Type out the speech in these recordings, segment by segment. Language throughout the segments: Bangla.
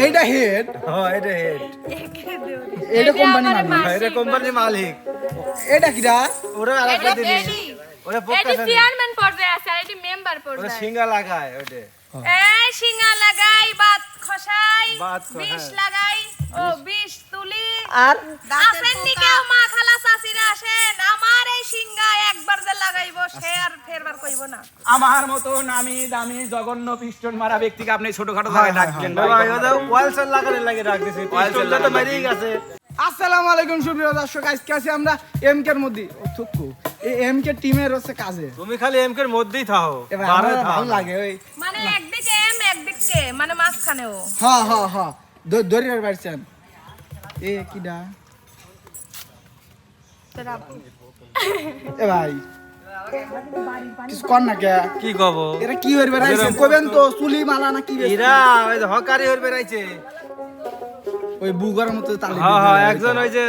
এইটা হেড হ্যাঁ এটা হেড এটা কোম্পানি মালিক। এটা কোম্পানির মালিক। এটা কিরা? ওরা আলাদা ওরা পক্কা এটি চেয়ারম্যান পর্যায়ে আছে আর এটি মেম্বার ওরা সিঙ্গা লাগায় ওটা এই শিঙা লাগাই বাত খসাই বিষ হ্যাঁ। লাগাই ও বিষ তুলি। আর? আসেন নি কেউ মা খালা চাচিরা আসেন। একবার যে লাগাইবো সে আর ফেরবার কইব না। আমার মতো নামি দামি জঘন্য পিস্টন মারা ব্যক্তিকে আপনি ছোটখাটো হ্যাঁ, জায়গায় ডাকলেন ভাই। ওদের সেল লাগালে লাগে রাখ দিছে Oil তো মেরেই গেছে। আসসালামু আলাইকুম সুপ্রিয় দর্শক আজকে আছি আমরা এম কের মধ্যে। থুকু। এই এম কে টিমের হচ্ছে কাজে। তুমি খালি এমকে এর মধ্যেই থাও বারে ভালো লাগে ওই মানে একদিকে এম একদিকে মানে মাঝখানেও হ হ হ। ধরে পারছেন এ কিডা? তোরা এ ভাই। কিছু কর না কে? কি কব? এরা কি হইবে রাইছে? কবেন তো চুলি মালা না কি এরা ওই যে হকারি হয়ে বেড়াইছে ওই বুগার মতো তালি হ্যাঁ হ্যাঁ একজন ওই যে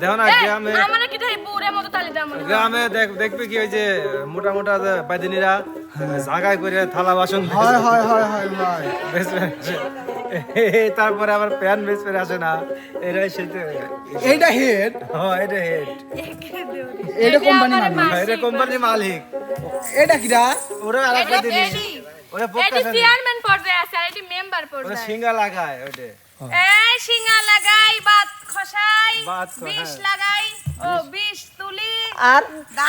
দেখো না গ্রামে আমার কি তাই বুড়ে মতো তালি দাও গ্রামে দেখ- দেখবে কি ওই যে মোটা মোটা বাইদিনীরা জাগায় করে থালা বাসন হয় হয় হয় হয় হয়। তারপরে আবার প্যান বেচবে আসে না। এরাই সেটা এইটা হেড হ্যাঁ এটা হেড এটা কোম্পানি মালিক। এটা কোম্পানির মালিক। এটা কিরা? ওরা আলাদা জিনিস। ওরা এটি চেয়ারম্যান পর্যায়ে আছে আর এটি মেম্বার ওরা সিঙ্গা লাগায় ওটা এই শিঙা লাগাই বাত খসাই বিষ। লাগাই ও বিষ তুলি। আর?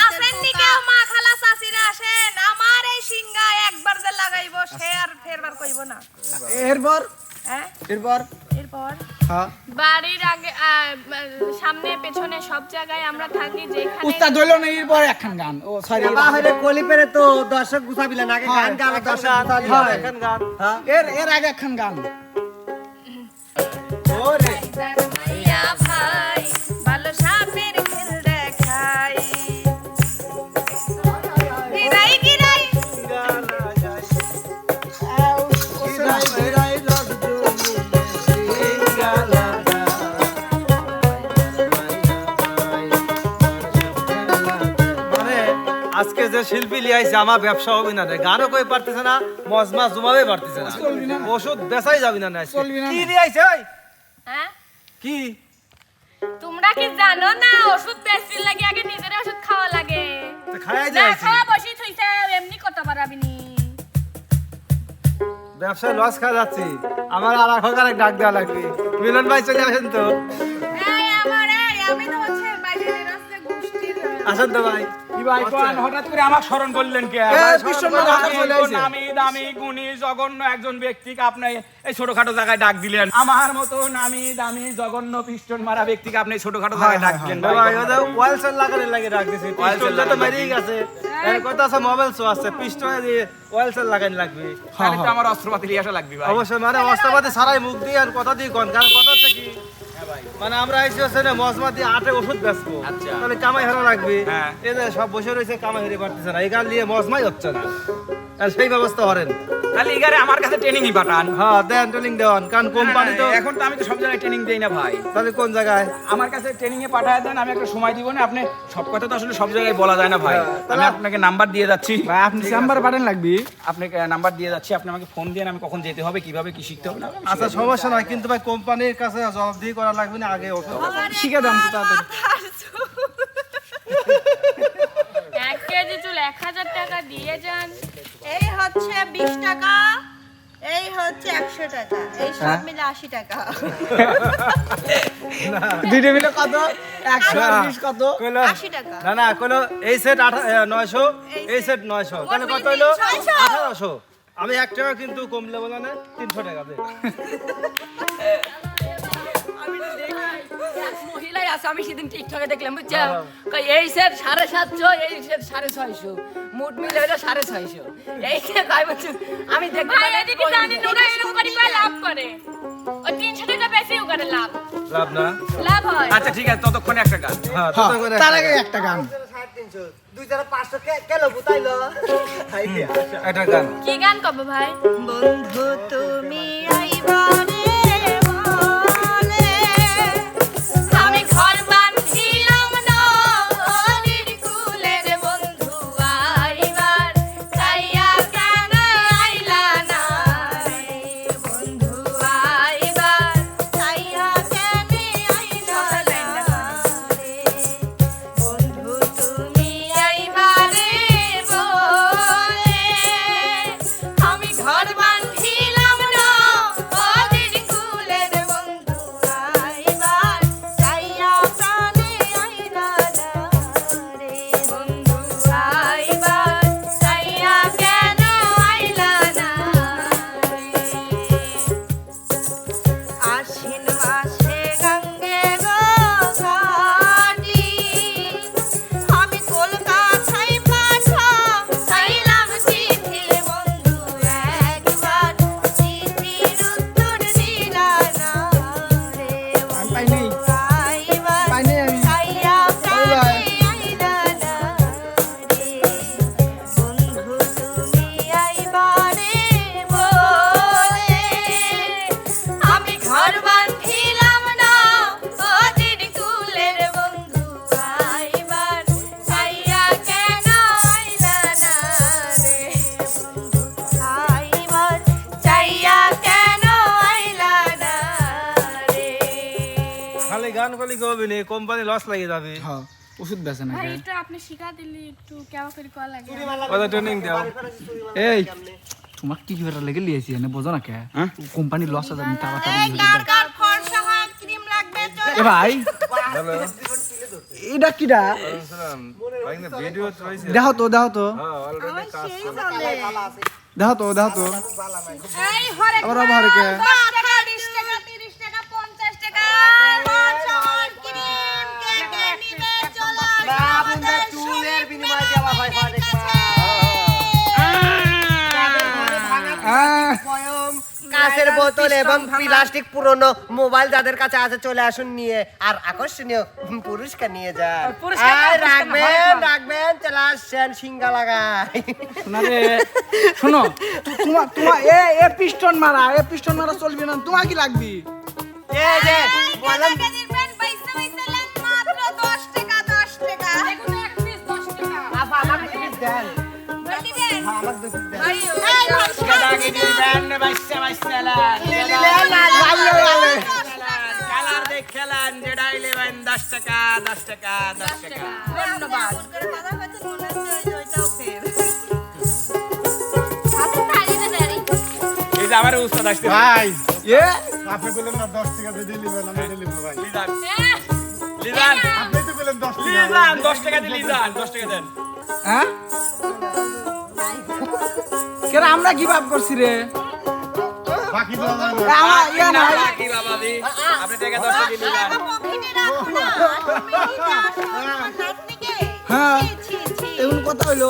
আসেন নি কেউ মা খালা চাচিরা আসেন। আমার এই শিঙ্গা একবার যে লাগাইবো সে আর ফেরবার কইব না। এরপর? হ্যাঁ? এরপর? এরপর? হ্যাঁ। বাড়ির আগে সামনে পেছনে সব জায়গায় আমরা থাকি যেখানে উস্তাদ হইল না এরপর একখান গান। ও সরি কলি পেরে তো দর্শক গুছাবিলেন আগে গান গান দর্শক হ্যাঁ, এখন গান। এর এর আগে একখান গান। যে শিল্পী লিয়াইছে আমার ব্যবসা হবে না গানও কই পারতেছে না মজমা জুমাবে পারতেছে না। ওষুধ বেচাই যাবি না কি। লিয়াইছে ওই? হ্যাঁ? কি? তোমরা কি জানো না ওষুধ বেশি লাগে আগে নিজের ওষুধ খাওয়া লাগে? তো খাইয়াই না খাওয়া বসি থইছে এমনি কত পারাবিনি ব্যবসায় লস খাওয়া যাচ্ছি। আমার আর এখন আরেক ডাক দেওয়া লাগবে। মিলন ভাই চলে আসেন তো। এই আমার এই আমি তো হচ্ছে বাইরের রাস্তায় গোষ্ঠীর। আসেন তো ভাই। ভাই কোন হঠাৎ করে আমার স্মরণ করলেন কে? এ, পিস্টন মারা আমি চলে তো আইছে। নামি দামি গুণী জঘন্য একজন ব্যক্তিকে আপনি এই ছোটখাটো জায়গায় ডাক দিলেন। আমার মতো নামি দামি জঘন্য পিস্টন মারা ব্যক্তিকে আপনি ছোটখাটো জায়গায় ডাক দিলেন ভাই। ওয়াল সেল লাগালে লাগে রাখ দিছি Oil তো মেরেই গেছে এর কথা আছে মোবাইল শো আছে পিস্টলে দিয়ে ওয়াল সেল লাগানি লাগবে। তাহলে তো আমার অস্ত্রপাতি নিয়ে আসা লাগবে ভাই। অবশ্যই মানে অস্ত্রপাতি সারাই মুখ দিয়ে আর কথা দিয়ে কারণ কথা হচ্ছে কি মানে আমরা এসে হচ্ছে না মজমা দিয়ে আটে ওষুধ বেচবো আচ্ছা। তাহলে কামাই হারা লাগবে হ্যাঁ। এই যে সব বসে রয়েছে কামাই হারিয়ে পারতেছে না এখান দিয়ে নিয়ে মজমাই হচ্ছে না সেই ব্যবস্থা করেন। তাহলে এগারে আমার কাছে ট্রেনিংই পাঠান। হ্যাঁ দেন ট্রেনিং দেওয়ান কারণ কোম্পানি তো এখন তো আমি তো সব জায়গায় ট্রেনিং দেই না ভাই। তাহলে কোন জায়গায়? আমার কাছে ট্রেনিং এ পাঠায় দেন আমি একটা সময় দিব না আপনি সব কথা তো আসলে সব জায়গায় বলা যায় না ভাই। আমি আপনাকে নাম্বার দিয়ে যাচ্ছি। ভাই আপনি চেম্বার পাঠান লাগবি। আপনাকে নাম্বার দিয়ে যাচ্ছি আপনি আমাকে ফোন দিয়ে আমি কখন যেতে হবে কীভাবে কি শিখতে হবে আচ্ছা সমস্যা নাই কিন্তু ভাই কোম্পানির কাছে জবাবদিহি করা লাগবে না আগে শিখে দেন তো তাড়াতাড়ি এক কেজি চুল এক হাজার টাকা দিয়ে যান এই টাকা এই হচ্ছে একশো টাকা। এই সব মিলে আশি টাকা। মিলে কত? একশো কত? কইলো আশি টাকা। না না কইলো এই সেট নয়শো এই সেট নয়শো। তাহলে কত। আঠারোশো। আমি এক টাকা কিন্তু কমলে বলে না তিনশো টাকা মহিলাই আছে আমি সেদিন টিকটকে দেখলাম বুঝছ? এই সেট সাড়ে সাতশো এই সেট সাড়ে ছয়শো। মোট মিলে হইল সাড়ে ছয়শো। এই যে কয় বছর আমি ভাই ওরা এরকম করে করে লাভ করে? ও তিনশো টাকা বেশিও করে লাভ। লাভ না? লাভ হয়। আচ্ছা ঠিক আছে ততক্ষণে একটা গান। হ্যাঁ হ্যাঁ, তত করে তার আগে একটা গান। দুই হাজার পাঁচশো কেলো বুতাইলো একটা গান। কি গান কব ভাই? বন্ধু তুমি আইবারে করলে কি হবে নি কোম্পানি লস লাগিয়ে যাবে। হ্যাঁ ওষুধ বেছে না ভাই একটু আপনি শিখা দিলি একটু কেমন করে করা লাগে কত ট্রেনিং দাও। এই তোমার কি করে লেগে লিয়েছি এনে বোঝো না কে? কোম্পানি লস আছে আমি এই কার কার ফর্সা হাত ক্রিম লাগবে এ ভাই এটা কিডা? ভিডিও দেখো তো দেখো তো। কাজ দেখো তো দেখো তো। আবার আবার কে? কাঁচের বোতল এবং প্লাস্টিক পুরনো মোবাইল যাদের কাছে আছে চলে আসুন নিয়ে আর আকর্ষণীয় পুরস্কার নিয়ে যান। রাখবেন রাখবেন চলে আসছেন সিঙ্গা লাগাই শোনো তোমার তোমার এ এ পিস্টন মারা এ পিস্টন মারা চলবে না তোমার কি লাগবে? এ যে বললাম খেলান যেটা ইলেভেন দশ টাকা দশ টাকা দশ টাকা ধন্যবাদ টাকা দিয়ে টাকা লিজান টাকা দিয়ে লিজান টাকা দেন। হ্যাঁ? কেন আমরা কি ভাব করছি রে? হ্যাঁ। এমন কথা হইল।